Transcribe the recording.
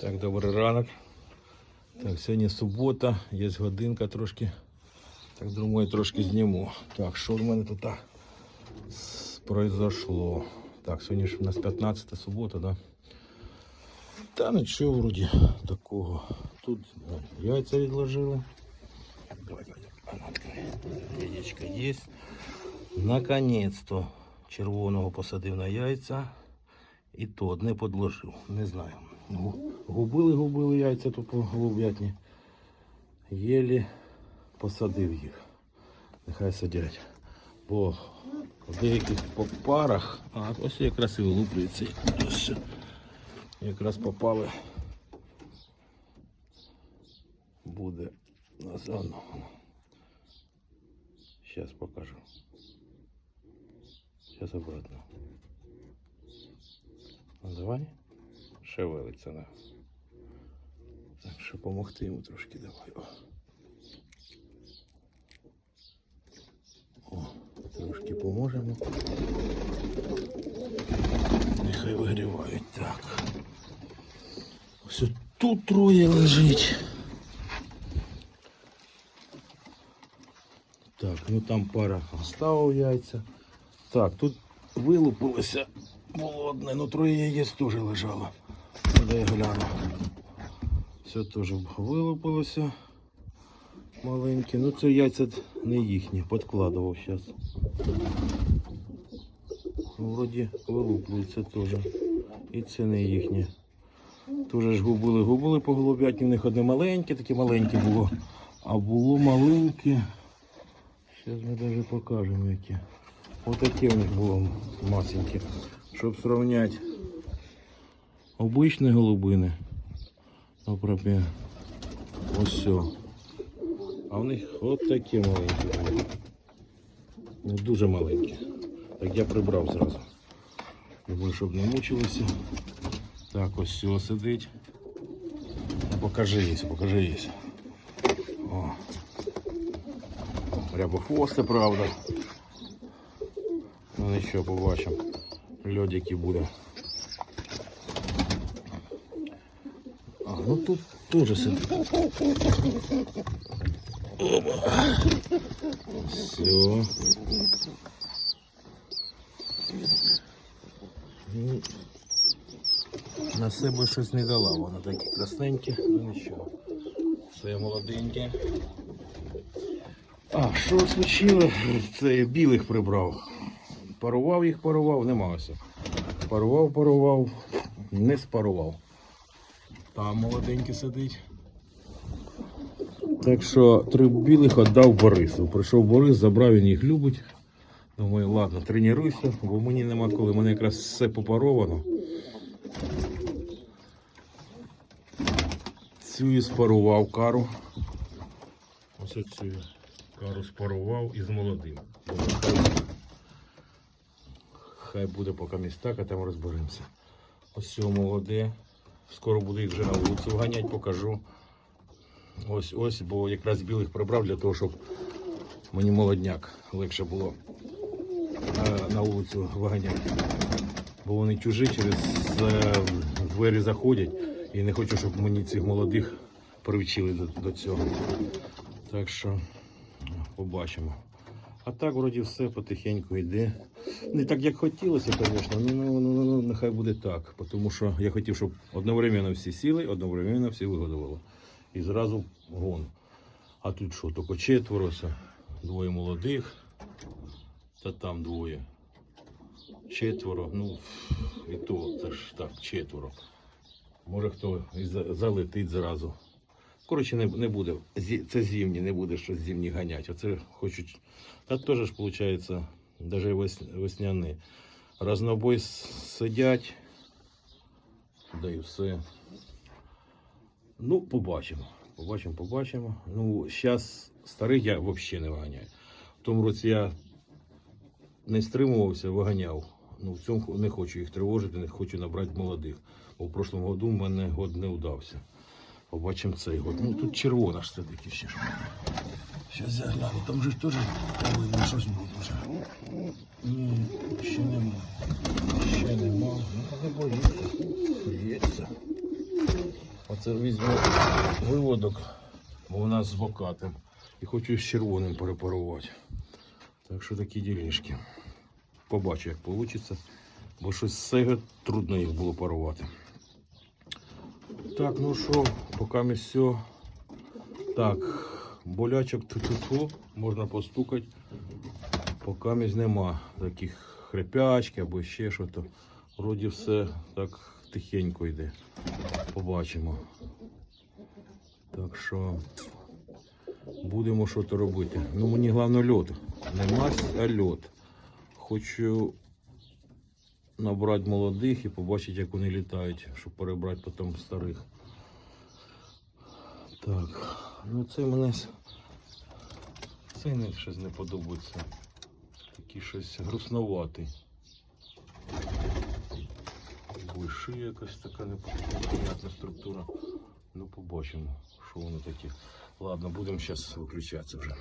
Так, добрий ранок. Так, сьогодні субота, є годинка трошки. Так, думаю, трошки зніму. Так, що в мене тут а, с- произошло? Так, сьогодні ж у нас 15 субота, да? Та нічого вроді такого. Тут ну, яйця відложили. Давай, давай, а ну, відкрий. Яєчко є. Наконець-то червоного посадив на яйця. І то одне подложив. Не знаю. Гу- Губили, губили яйця тут голуб'ятні. Єлі посадив їх. Нехай сидять. Бо в деяких по парах, а ось якраз і вилуплюється. Якраз попали. Буде на зону. Сейчас покажу. Сейчас обратно. Давай. Шевелиться, да. Так що помогти йому трошки давай. О. О, трошки поможемо. Нехай вигрівають. Так. Ось тут троє лежить. Так, ну там пара оставив яйця. Так, тут вилупилося було одне, ну троє яєць теж лежало. Я гляну. Все теж вилупилося. Маленькі. Ну це яйця не їхні, подкладував зараз. Ну, вроді вилуплюється теж. І це не їхнє. Тоже ж губили, губили по голубятні, у них одне маленьке, таке маленьке було. А було маленьке. Зараз ми навіть покажемо які. Ось такі у них було масенькі. Щоб сравнять обичні голубини. Наприклад, ось. А в них от такі маленькі. Ну, дуже маленькі. Так я прибрав зразу. Думаю, щоб не мучилися. Так, ось все сидить. Покажи їсь, покажи їсь. О. Рябохвости, правда. Ну нічого, побачимо. Льодики буде. Ну тут теж сидить. Опа. Все. Ну, на себе щось не дала, вона такі красненькі, ну нічого. Все молоденьке. А, що случилось? Це білих прибрав. Парував їх, парував, нема ось. Парував, парував, не спарував. Там молоденький сидить. Так що три білих віддав Борису. Прийшов Борис, забрав, він їх любить. Думаю, ладно, тренуйся, бо мені нема коли. Мене якраз все попаровано. Цю і спарував кару. Ось цю кару спарував із молодим. Хай, буде поки містак, а там розберемося. Ось цього молоде. Скоро буду їх вже на вулицю вганяти, покажу. Ось ось, бо якраз білих прибрав для того, щоб мені молодняк легше було е, на вулицю виганяти. Бо вони чужі через е, двері заходять і не хочу, щоб мені цих молодих привчили до, до цього. Так що побачимо. А так вроді все потихеньку йде. Не так, як хотілося, звісно, ну, ну, ну, ну, нехай буде так. Тому що я хотів, щоб одновременно всі сіли, одновременно всі вигодували. І зразу гон. А тут що, тільки четверо, двоє молодих, та там двоє. Четверо, ну і то це ж так, четверо. Може хто і залетить зразу. Коротше, не, не буде. Це зимні, не буде щось зимні ганять. Оце хочуть. Та теж ж виходить, навіть вес, весняні. Разнобой сидять. Да і все. Ну, побачимо. Побачимо, побачимо. Ну, зараз старих я взагалі не виганяю. В тому році я не стримувався, виганяв. Ну, в цьому не хочу їх тривожити, не хочу набрати молодих. Бо в прошлому году в мене год не вдався. Побачимо цей год. Ну тут червона ж сидить ще ж. Зараз загляну, там же теж повинно щось вже. Ні, ще нема. Ще нема. Ну, не боїться. Боїться. Оце візьму виводок, бо у нас з бокатим. І хочу з червоним перепарувати. Так що такі ділішки. Побачу, як вийде, бо щось з цього трудно їх було парувати. Так, ну що, поки ми все. Так, болячок ту-ту-ту, можна постукати. Поки місь нема таких хрипячки або ще щось. Вроді все так тихенько йде. Побачимо. Так що будемо щось робити. Ну мені головне льот. Не мазь, а льот. Хочу набрати молодих і побачити, як вони літають, щоб перебрати потім старих. Так, ну це мене цей не щось не подобається. Такий щось грустноватий. Виши якась така непонятна структура. Ну побачимо, що воно таке. Ладно, будемо зараз виключатися вже.